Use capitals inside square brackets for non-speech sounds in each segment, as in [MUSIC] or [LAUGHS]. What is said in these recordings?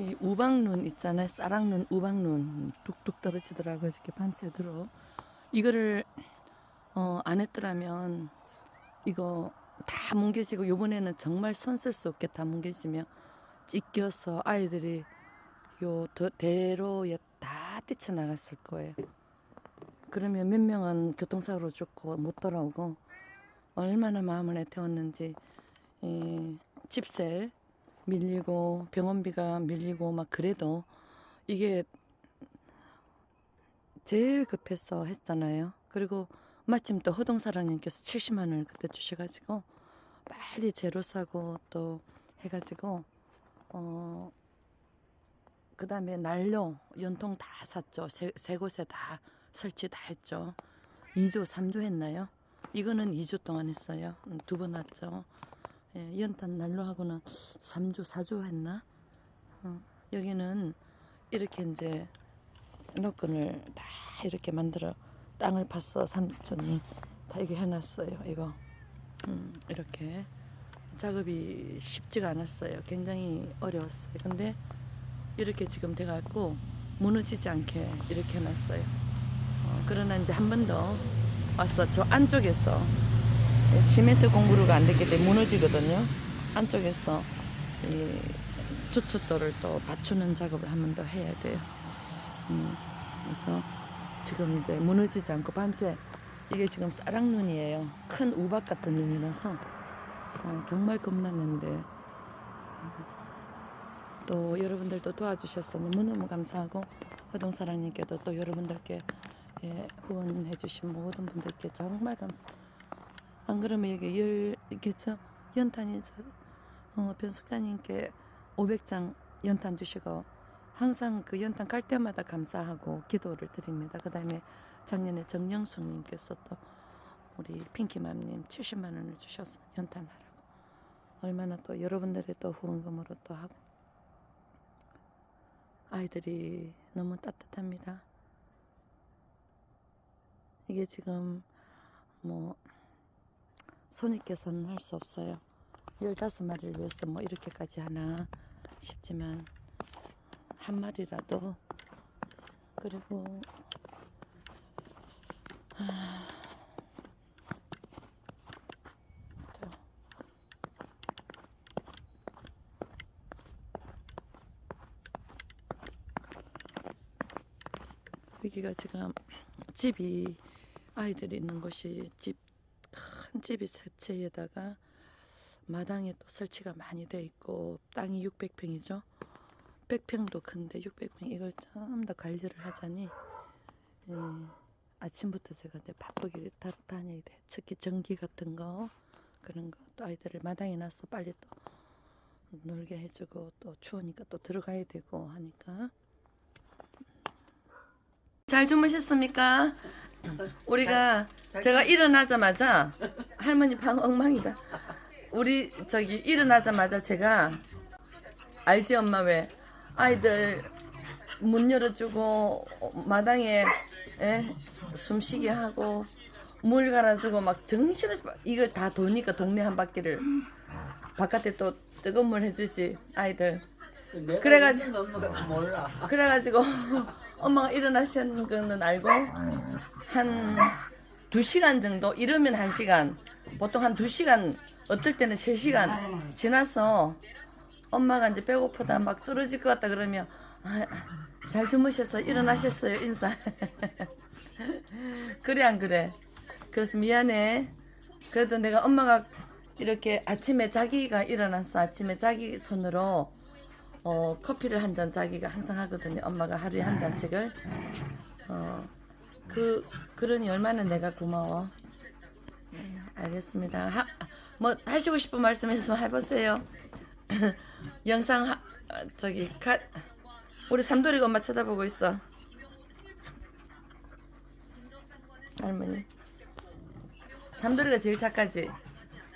이 우박눈 있잖아요. 쌀락눈, 우박눈 뚝뚝 떨어지더라고요. 이렇게 밤새 들어. 이거를 어, 안 했더라면 이거 다 뭉개지고 요번에는 정말 손 쓸 수 없게 다 뭉개지며 찢겨서 아이들이 요 더- 대로에 다 뛰쳐나갔을 거예요. 그러면 몇 명은 교통사고로 죽고 못 돌아오고 얼마나 마음을 애태웠는지 이 집세 밀리고 병원비가 밀리고 막 그래도 이게 제일 급해서 했잖아요. 그리고 마침 또 허동사랑님께서 70만 원을 그때 주셔가지고 빨리 제로 사고 또 해가지고 어 그다음에 난로 연통 다 샀죠. 세, 세 곳에 다 설치 다 했죠. 2주 3주 했나요? 이거는 2주 동안 했어요. 두 번 왔죠. 예, 연탄 난로하고는 3주 4주 했나? 어, 여기는 이렇게 이제 노끈을 다 이렇게 만들어 땅을 팠어 삼촌이 다 이게 해놨어요 이거. 음, 이렇게. 작업이 쉽지가 않았어요. 굉장히 어려웠어요. 근데 이렇게 지금 돼갖고 무너지지 않게 이렇게 해놨어요. 어, 그러나 이제 한 번더 와서 저 안쪽에서 시멘트 공구루가 안 됐기 때문에 무너지거든요 안쪽에서 이 주춧돌을 또 받추는 작업을 한 번 더 해야 돼요 음, 그래서 지금 이제 무너지지 않고 밤새 이게 지금 쌀락눈이에요. 큰 우박 같은 눈이라서 어, 정말 겁났는데 음, 또 여러분들도 도와주셔서 너무너무 감사하고 허동사랑님께도 또 여러분들께 예, 후원해 주신 모든 분들께 정말 감사. 안 그러면 여기 열저 연탄이 저, 어, 변숙자님께 500장 연탄 주시고 항상 그 연탄 깔 때마다 감사하고 기도를 드립니다. 그 다음에 작년에 정영숙님께서 또 우리 핑키맘님 70만 원을 주셔서 연탄하라고 얼마나 또 여러분들의 또 후원금으로 또 하고 아이들이 너무 따뜻합니다. 이게 지금 뭐 손익계산은 할 수 없어요. 15마리를 위해서 뭐 이렇게까지 하나 싶지만 한 마리라도 그리고 아, 자. 여기가 지금 집이 아이들이 있는 곳이 집 큰 집이 세 채에다가 마당에 또 설치가 많이 돼 있고 땅이 600평이죠. 100평도 큰데 600평 이걸 좀 더 관리를 하자니 예, 아침부터 제가 바쁘게 다, 다녀야 돼. 특히 전기 같은 거 그런 거 또 아이들을 마당에 놔서 빨리 또 놀게 해주고 또 추우니까 또 들어가야 되고 하니까 잘 주무셨습니까? [LAUGHS] 우리가 제가 일어나자마자 할머니 방 엉망이다. 우리 저기 일어나자마자 제가 알지 엄마 왜 아이들 문 열어주고 어, 마당에 예? 숨쉬게 하고 물 갈아주고 막 정신을 이걸 다 도니까 동네 한 바퀴를 바깥에 또 뜨거운 물 해주지 아이들 그래가지고-. 그래가지고 [LAUGHS] 엄마가 일어나신 거는 알고 한 두 시간 정도? 이러면 한 시간. 보통 한 두 시간 어떨 때는 세 시간 지나서 엄마가 이제 배고프다 막 쓰러질 것 같다 그러면 아, 잘 주무셔서 일어나셨어요 인사. [LAUGHS] 그래 안 그래? 그래서 미안해. 그래도 내가 엄마가 이렇게 아침에 자기가 일어났어 아침에 자기 손으로 어, 커피를 한 잔 자기가 항상 하거든요. 엄마가 하루에 한 잔씩을. 어, 그, 그러니 얼마나 내가 고마워. 네, 알겠습니다. 하, 뭐, 하시고 싶은 말씀 있으면 해보세요. [CLEARS THROAT] 영상, 하, 어, 저기, 카, 우리 삼돌이가 엄마 쳐다보고 있어. 할머니. 삼돌이가 제일 착하지?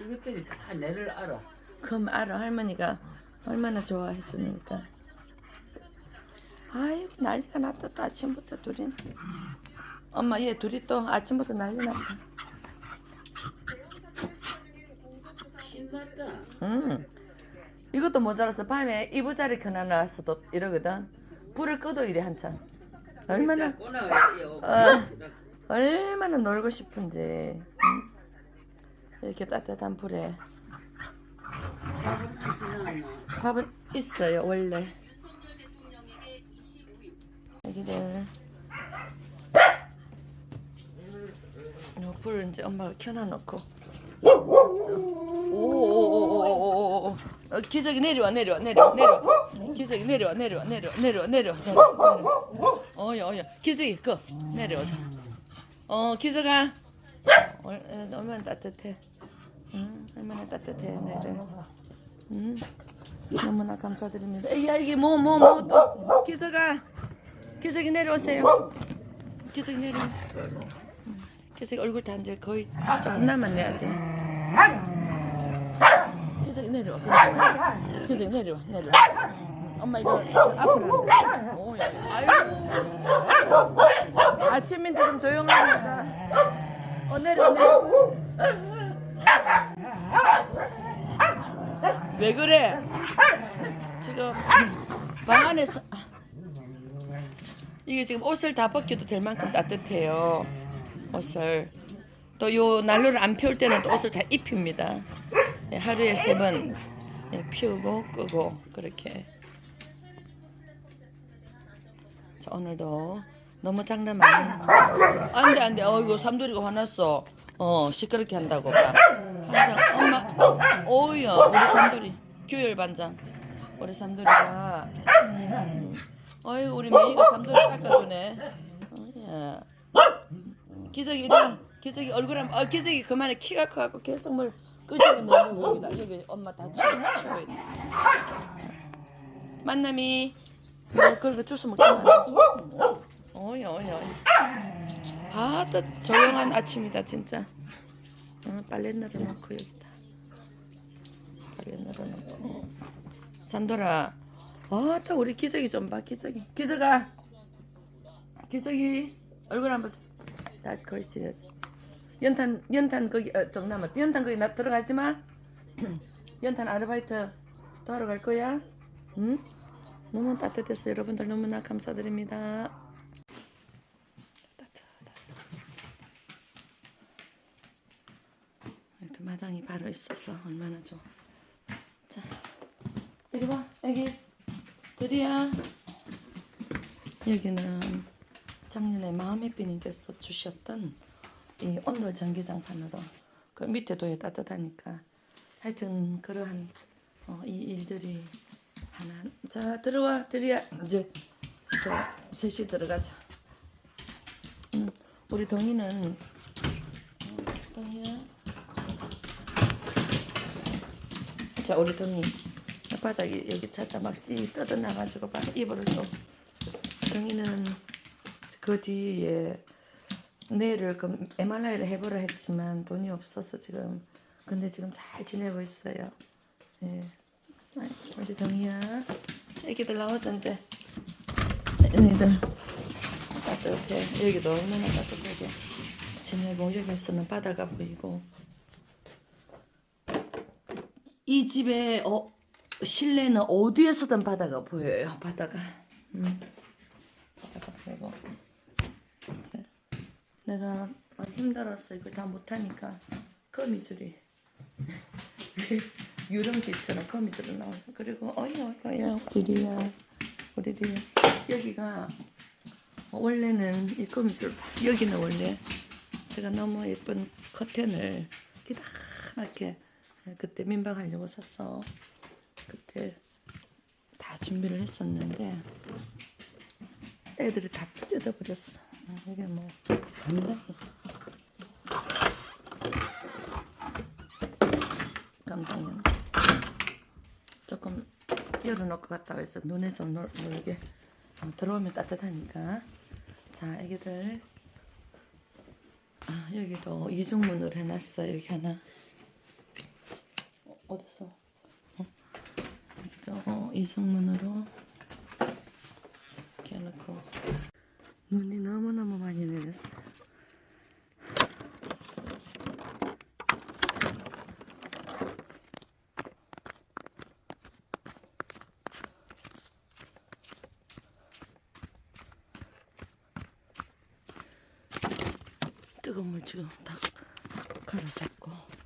이것들이 다 내를 알아. 그럼 알아 할머니가 얼마나 좋아해 주니까 아이고 난리가 났다 또 아침부터 둘이 엄마 얘 둘이 또 아침부터 난리 났다. 음 이것도 모자라서 밤에 이부자리 켜놔놨어도 이러거든. 불을 끄도 이래 한참. 얼마나 어, 얼마나 놀고 싶은지 응? 이렇게 따뜻한 불에 밥은 있어요 원래. 여기들 요 불을 이제 엄마가 켜놔놓고. 어, 기저귀 내려와 내려와 내려와 내려와. 기저귀 내려와 내려와 내려와 내려와 내려와 어여 어여. 기저귀 그 내려오자 어 기저가. 어, 어, 얼마나 따뜻해. 음, 얼마나 따뜻해 네들 음, 너무나 감사드립니다. 야 이게 뭐 뭐뭐 기저가 기저귀 내려오세요. 기저귀 내려. 음, 기저귀 얼굴 다 이제 거의 조금 남았네 아직. 기저귀 내려와 기저귀 내려와 내려와. 엄마 이거, 앞으로 오야 아이고. 아침인데 좀 조용하게 자. 어 내려 내려 왜 그래? 지금 방 안에서 이게 지금 옷을 다 벗겨도 될 만큼 따뜻해요. 옷을. 또 요 난로를 안 피울 때는 또 옷을 다 입힙니다. 예, 하루에 세번 예, 피우고 끄고 그렇게. 자 오늘도 너무 장난 많이 안돼 안돼. 어이구 삼돌이가 화났어. 어 시끄럽게 한다고 막. 항상 엄마 오우야 우리 삼돌이. 규율 반장. 우리 삼돌이가. 음, 어이 우리 메이가 삼돌이 닦아주네. 기저귀 이리 기저귀 얼굴 한번 어 기저귀 그만해. 키가 커갖고 계속 뭘 끄집어 내고 여기다. 여기 엄마 다 치고 있다 만남이. 뭐 그렇게 주스 먹지 마. 어이 어이 어이. 아따 조용한 아침이다 진짜. 어, 빨래 널어놓고 여기다 빨래 널어놓고 삼돌아. 아따 우리 기저귀 좀봐 기저귀 기저가 기저귀 얼굴 한번 써. 다 지려져 연탄 연탄 거기 어, 좀 남았 연탄 거기 나 들어가지 마. [CLEARS THROAT] 연탄 아르바이트 또 하러 갈 거야. 응? 너무 따뜻해서 여러분들 너무나 감사드립니다. 마당이 바로 있어서 얼마나 좋아. 자, 이리 와, 여기. 드디어. 여기는 작년에 마음의 비님께서 주셨던 이 온돌 전기장판으로. 그 밑에 둬야 따뜻하니까. 하여튼 그러한 어, 이 일들이 하나. 자 들어와. 드리야 이제 저 셋이 들어가자. 음, 우리 동이는 어, 동이야? 자 우리 동이 바닥에 여기 찾다 막이 뜯어나가지고 막 이불을 또 동이는 그 뒤에 내일을 그 MRI를 해보라 했지만 돈이 없어서 지금 근데 지금 잘 지내고 있어요 예. 우리 동이야. 자, 애기들 이제 얘네들 따뜻해. 여기도 얼마나 따뜻하게 지내고 여기서는 바다가 보이고 이 집에 어, 실내는 어디에서든 바다가 보여요. 바다가. 음. 내가 힘들었어. 이걸 다 못하니까 거미줄이 유령집처럼 거미줄은 나오고 그리고 어이 어이 어이 우리야 우리 리야 여기가 원래는 이 거미줄 여기는 원래 제가 너무 예쁜 커튼을 기다랗게 그때 민박하려고 샀어 그때 다 준비를 했었는데 애들이 다 뜯어버렸어. 아, 이게 뭐. 감당이 감당이. 조금 열어놓고 갔다 와서 눈에 좀 놀, 놀게. 어, 들어오면 따뜻하니까. 자 애기들. 아, 여기도 이중문으로 해놨어 여기 하나. 어, 어딨어 어, 저거 이중문으로 이렇게 해놓고. 눈이 너무너무 많이 내렸어. 뜨거운 물 지금 다 갈아잡고.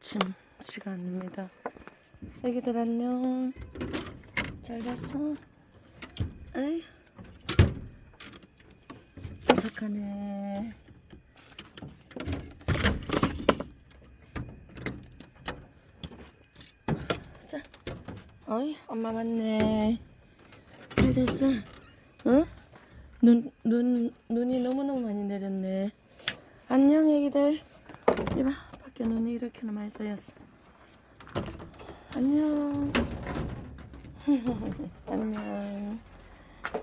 아침 시간입니다. 애기들 안녕. 잘 잤어? 에이. 착하네. 자, 어이, 엄마 왔네. 잘 잤어? 응? 눈, 눈, 눈이 너무너무 많이 내렸네. 안녕, 애기들. 이봐, 밖에 눈이 이렇게나 많이 쌓였어. 안녕. [LAUGHS] 안녕.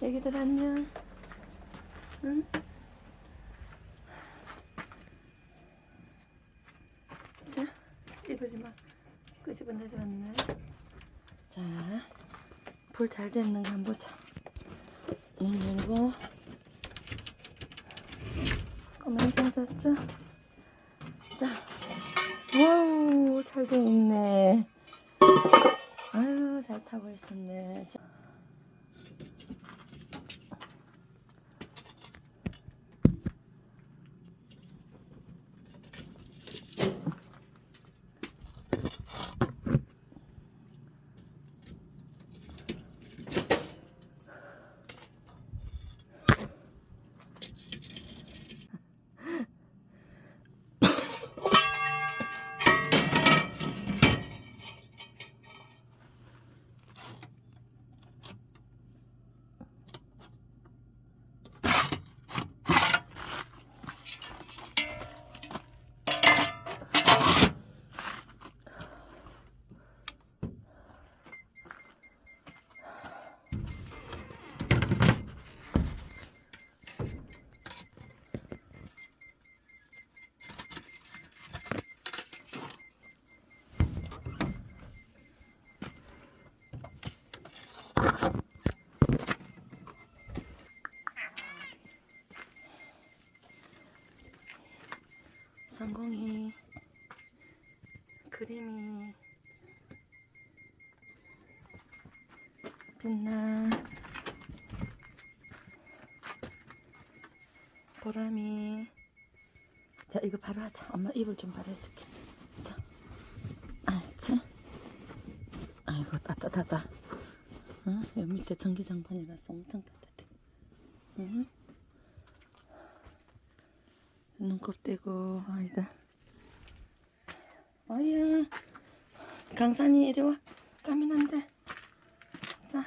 애기들 안녕. 응? 자, 이불이 막 끄집어 내려왔네. 자, 불 잘 됐는가 한번 보자. 문 열고. 가만히 잘 잤죠? 자, 와우, 잘 돼 있네. 아유, 잘 타고 있었네. 성공이 그림이 빛나 보람이. 자 이거 바로 하자. 엄마 입을 좀 바로 해줄게. 자. 아차 아이고 따뜻하다. 응? 여기 밑에 전기장판이라서 엄청 따뜻해. 응? 눈곱 떼고. 아니다. 어이야 강산이 이리 와. 까면 안돼. 자